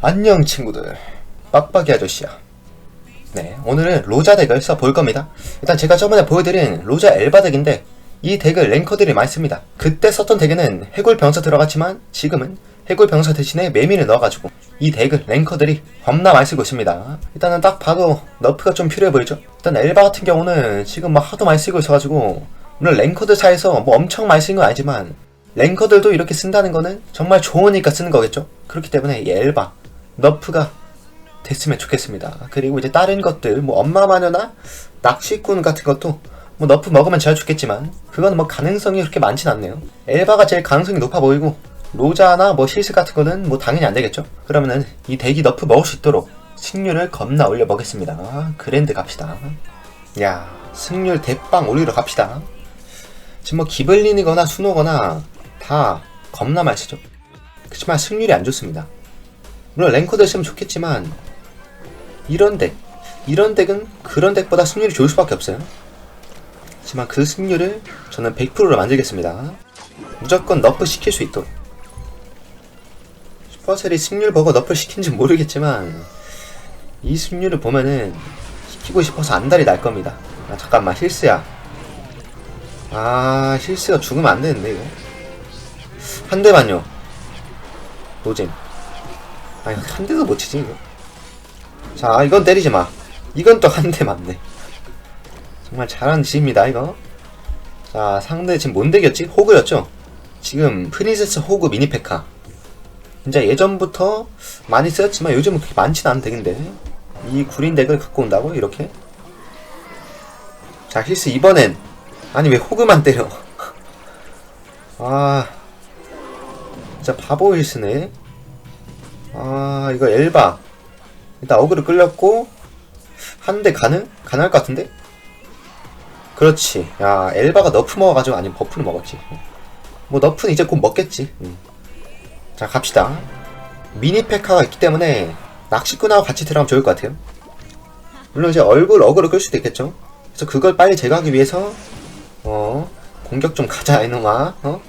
안녕 친구들. 빡빡이 아저씨야. 네 오늘은 로자 덱을 써볼 겁니다. 일단 제가 저번에 보여드린 로자 엘바 덱인데 이 덱을 랭커들이 많이 씁니다. 그때 썼던 덱에는 해골 병사 들어갔지만 지금은 해골 병사 대신에 매미를 넣어가지고 이 덱을 랭커들이 겁나 많이 쓰고 있습니다. 일단은 딱 봐도 너프가 좀 필요해 보이죠? 일단 엘바 같은 경우는 지금 막 하도 많이 쓰고 있어가지고 물론 랭커들 사이에서 뭐 엄청 많이 쓰는 건 아니지만 랭커들도 이렇게 쓴다는 거는 정말 좋으니까 쓰는 거겠죠? 그렇기 때문에 이 엘바 너프가 됐으면 좋겠습니다. 그리고 이제 다른 것들, 뭐 엄마 마녀나 낚시꾼 같은 것도 뭐 너프 먹으면 잘 죽겠지만 그건 뭐 가능성이 그렇게 많진 않네요. 엘바가 제일 가능성이 높아 보이고 로자나 뭐 실스 같은 거는 뭐 당연히 안 되겠죠. 그러면은 이 대기 너프 먹을 수 있도록 승률을 겁나 올려 먹겠습니다. 그랜드 갑시다. 야 승률 대빵 올리러 갑시다. 지금 뭐 기블린이거나 순호거나 다 겁나 쓰죠. 그렇지만 승률이 안 좋습니다. 물론 랭커들 쓰면 좋겠지만 이런 덱 이런 덱은 그런 덱보다 승률이 좋을 수밖에 없어요. 하지만 그 승률을 저는 100%로 만들겠습니다. 무조건 너프 시킬 수 있도록. 슈퍼셀이 승률 보고 너프 시킨지 모르겠지만 이 승률을 보면은 시키고 싶어서 안달이 날 겁니다. 아 잠깐만 힐스야. 아 힐스가 죽으면 안 되는데 이거? 한 대만요. 노잼 아니 한 대도 못 치지 이거. 자 이건 때리지 마. 이건 또 한 대 맞네. 정말 잘하는 짓입니다 이거. 자 상대 지금 뭔 덱이었지? 호그였죠? 지금 프린세스 호그 미니페카. 진짜 예전부터 많이 쓰였지만 요즘은 그렇게 많지는 않은 덱인데. 이 구린 덱을 갖고 온다고? 이렇게? 자 힐스 이번엔. 아니 왜 호그만 때려? 아. 진짜 바보 힐스네 아 이거 엘바. 일단 어그를 끌렸고 한 대 가능? 가능할 것 같은데? 그렇지. 야 엘바가 너프 먹어가지고 아니 버프를 먹었지. 뭐 너프는 이제 곧 먹겠지. 음. 자 갑시다. 미니 페카가 있기 때문에 낚시꾼하고 같이 들어가면 좋을 것 같아요. 물론 이제 얼굴 어그를 끌 수도 있겠죠. 그래서 그걸 빨리 제거하기 위해서 어 공격 좀 가자 이놈아. 어?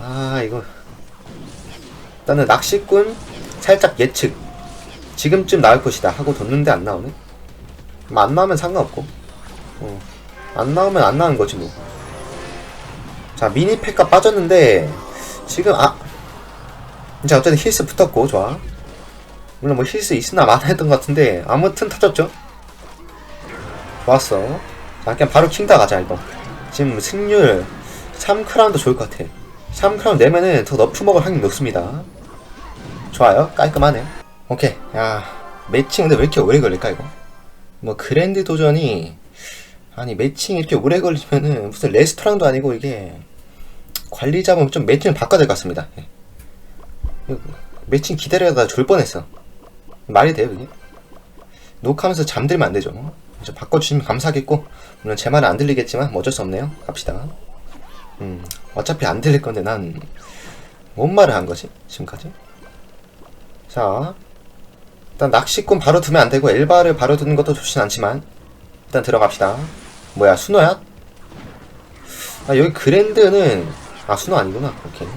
아 이거. 일단은 낚시꾼 살짝 예측. 지금쯤 나올 것이다 하고 뒀는데 안 나오네? 뭐안 나오면 상관없고. 어. 안 나오면 안 나오는 거지 뭐자 미니팩가 빠졌는데 지금 아. 이제 어쨌든 힐스 붙었고 좋아. 물론 뭐 힐스 있으나 마나 했던 것 같은데 아무튼 터졌죠? 좋았어. 자 그냥 바로 킹다 가자 이거. 지금 승률 3크라운드 좋을 것 같아. 3크라운 내면은 더 너프 먹을 확률 높습니다 좋아요. 깔끔하네. 오케이. 야 매칭 근데 왜 이렇게 오래 걸릴까 이거? 뭐 그랜드 도전이 아니 매칭 이렇게 오래 걸리면은 무슨 레스토랑도 아니고 이게 관리자분 좀 매칭을 바꿔야 될 것 같습니다. 예. 매칭 기다려다가 졸 뻔했어. 말이 돼요 그게? 녹화하면서 잠들면 안 되죠. 좀 바꿔주시면 감사하겠고 물론 제 말은 안 들리겠지만 뭐 어쩔 수 없네요. 갑시다. 음 어차피 안 들릴 건데 난 뭔 말을 한 거지 지금까지 자 일단 낚시꾼 바로 두면 안 되고 엘바를 바로 두는 것도 좋진 않지만 일단 들어갑시다. 뭐야 순호야? 아 여기 그랜드는 아 순호 아니구나. 오케이.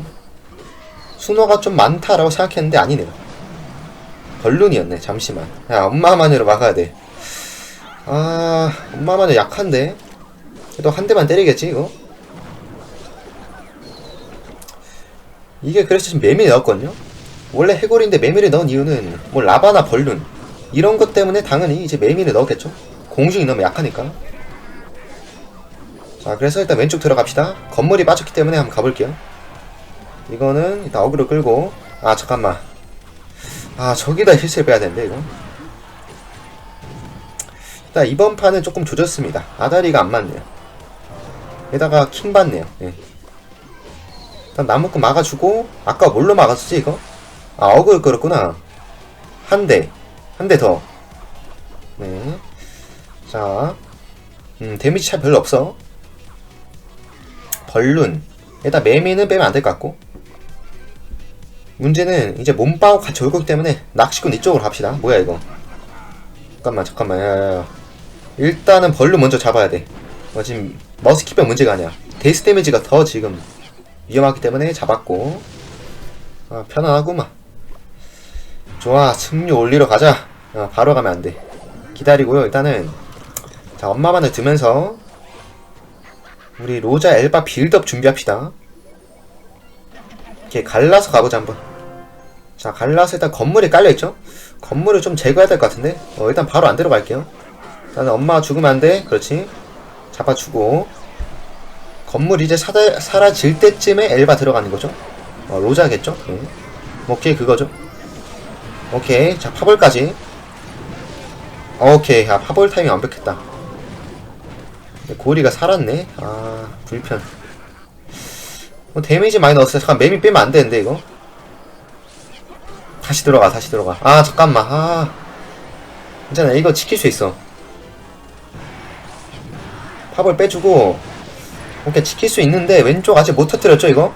순호가 좀 많다라고 생각했는데 아니네요. 벌룬이었네 잠시만. 야 엄마만으로 막아야 돼아 엄마만은 약한데? 그래도 한 대만 때리겠지 이거? 이게 그래서 지금 매미 넣었거든요 원래 해골인데 매미를 넣은 이유는 뭐 라바나 벌룬 이런 것 때문에 당연히 이제 매미를 넣었겠죠. 공중이 너무 약하니까. 자 그래서 일단 왼쪽 들어갑시다. 건물이 빠졌기 때문에 한번 가볼게요. 이거는 일단 어그로 끌고. 아 잠깐만. 아 저기다 힐스를 빼야 되는데 이거. 일단 이번 판은 조금 조졌습니다. 아다리가 안 맞네요. 게다가 킹 받네요. 예. 일단 나무꾼 막아주고 아까 뭘로 막았지 이거? 아 어그를 끌었구나. 한 대 한 대 더. 네. 자 음, 데미지 차 별로 없어. 벌룬. 일단 매미는 빼면 안 될 것 같고. 문제는 이제 몸빵하고 같이 올 거기 때문에 낚시꾼 이쪽으로 갑시다. 뭐야 이거? 잠깐만 잠깐만. 야 야 야. 일단은 벌룬 먼저 잡아야 돼. 어, 지금 머스키병 문제가 아니야. 데스 데미지가 더 지금 위험하기 때문에 잡았고. 아 편안하구만 좋아 승률 올리러 가자. 어, 바로 가면 안돼. 기다리고요 일단은. 자 엄마만을 두면서 우리 로자 엘바 빌드업 준비합시다. 이렇게 갈라서 가보자 한번. 자 갈라서 일단 건물이 깔려있죠? 건물을 좀 제거해야 될 것 같은데? 어, 일단 바로 안 들어갈게요. 일단 엄마가 죽으면 안돼. 그렇지. 잡아주고. 건물 이제 사다, 사라질 때쯤에 엘바 들어가는 거죠? 어, 로자겠죠? 네. 오케이 그거죠 오케이. 자 파벌까지. 오케이. 아 파벌 타이밍 완벽했다. 고리가 살았네. 아 불편. 뭐 데미지 많이 넣었어요. 잠깐 매미 빼면 안 되는데 이거? 다시 들어가 다시 들어가. 아 잠깐만. 아. 괜찮아. 이거 지킬 수 있어. 파벌 빼주고. 오케이 지킬 수 있는데 왼쪽 아직 못 터뜨렸죠 이거?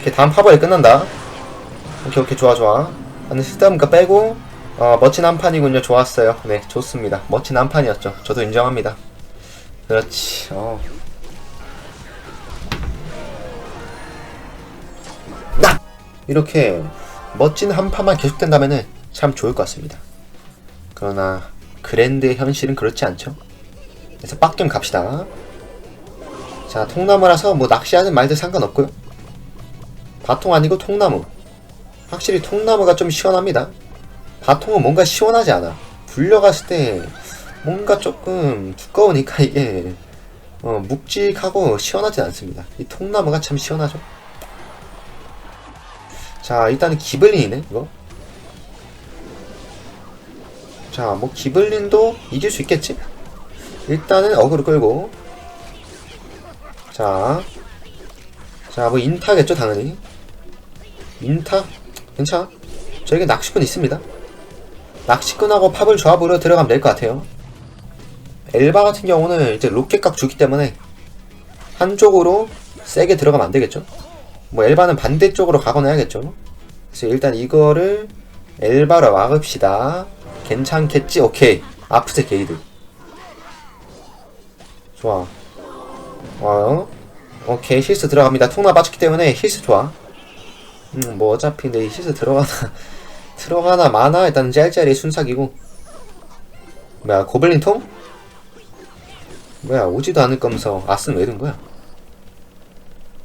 오케이 다음 파벌이 끝난다. 오케이 오케이. 좋아 좋아 나는 스타문가 빼고 어 멋진 한 판이군요. 좋았어요. 네 좋습니다. 멋진 한 판이었죠. 저도 인정합니다. 그렇지. 어. 나! 이렇게 멋진 한 판만 계속된다면은 참 좋을 것 같습니다. 그러나 그랜드의 현실은 그렇지 않죠. 그래서 빡겜 갑시다. 자 통나무라서 뭐 낚시하든 말든 상관없고요. 바통 아니고 통나무 확실히 통나무가 좀 시원합니다. 바통은 뭔가 시원하지 않아. 불려갔을 때 뭔가 조금 두꺼우니까 이게 어, 묵직하고 시원하지 않습니다. 이 통나무가 참 시원하죠. 자 일단은 기블린이네 이거. 자뭐 기블린도 이길 수 있겠지? 일단은 어그로 끌고 자, 자, 뭐 인타겠죠, 당연히. 인타? 괜찮아. 저에게 낚시꾼 있습니다. 낚시꾼하고 팝을 조합으로 들어가면 될 것 같아요. 엘바 같은 경우는 이제 로켓각 주기 때문에 한쪽으로 세게 들어가면 안 되겠죠. 뭐 엘바는 반대쪽으로 가거나 해야겠죠. 그래서 일단 이거를 엘바로 막읍시다. 괜찮겠지? 오케이. 아프세 게이드. 좋아. 와요. 오케이 힐스 들어갑니다. 통나 빠졌기 때문에 힐스 좋아. 음, 뭐 어차피 내 힐스 들어가나 들어가나 마나 일단 짤짤이 순삭이고. 뭐야 고블린 통? 뭐야 오지도 않을 거면서 아스는 왜든 거야?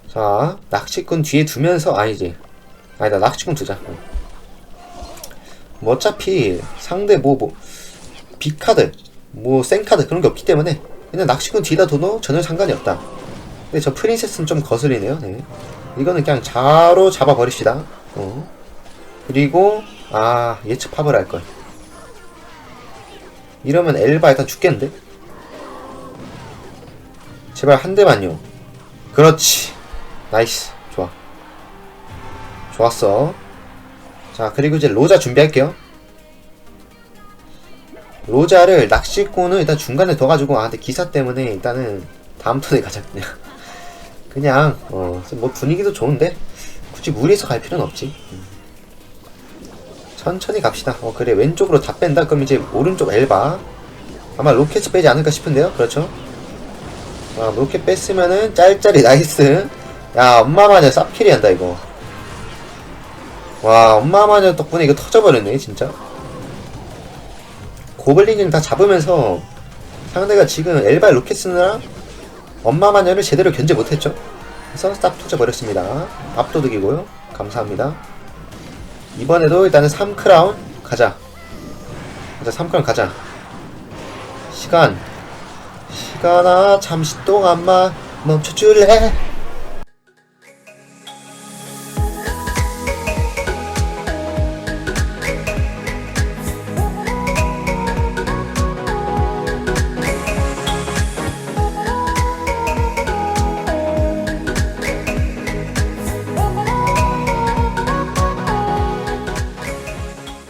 자 낚시꾼 뒤에 두면서 아니지. 아니다 낚시꾼 두자. 어. 뭐 어차피 상대 뭐뭐 B카드 뭐 생카드 그런 게 없기 때문에 그냥 낚시꾼 뒤에다 둬도 전혀 상관이 없다. 근데 저 프린세스는 좀 거슬리네요. 네. 이거는 그냥 자로 잡아버립시다. 어. 그리고 아 예측 팝을 할 걸. 이러면 엘바 일단 죽겠는데? 제발 한 대만요. 그렇지. 나이스. 좋아. 좋았어. 자 그리고 이제 로자 준비할게요. 로자를 낚시꾼을 일단 중간에 둬가지고 아 근데 기사 때문에 일단은 다음 턴에 가자 그냥 그냥 어 뭐 분위기도 좋은데 굳이 무리해서 갈 필요는 없지. 음. 천천히 갑시다. 어 그래. 왼쪽으로 다 뺀다? 그럼 이제 오른쪽 엘바. 아마 로켓 빼지 않을까 싶은데요? 그렇죠? 아 로켓 뺐으면은 짤짤이 나이스. 야 엄마 마녀 쌉킬이 한다 이거. 와 엄마 마녀 덕분에 이거 터져버렸네 진짜. 고블린을 다 잡으면서 상대가 지금 엘바 로켓 쓰느라 엄마 마녀를 제대로 견제 못했죠. 그래서 딱 터져버렸습니다. 압도득이고요. 감사합니다. 이번에도 일단은 3크라운 가자. 가자 3크라운 가자. 시간 시간아 잠시 동안만 멈춰줄래?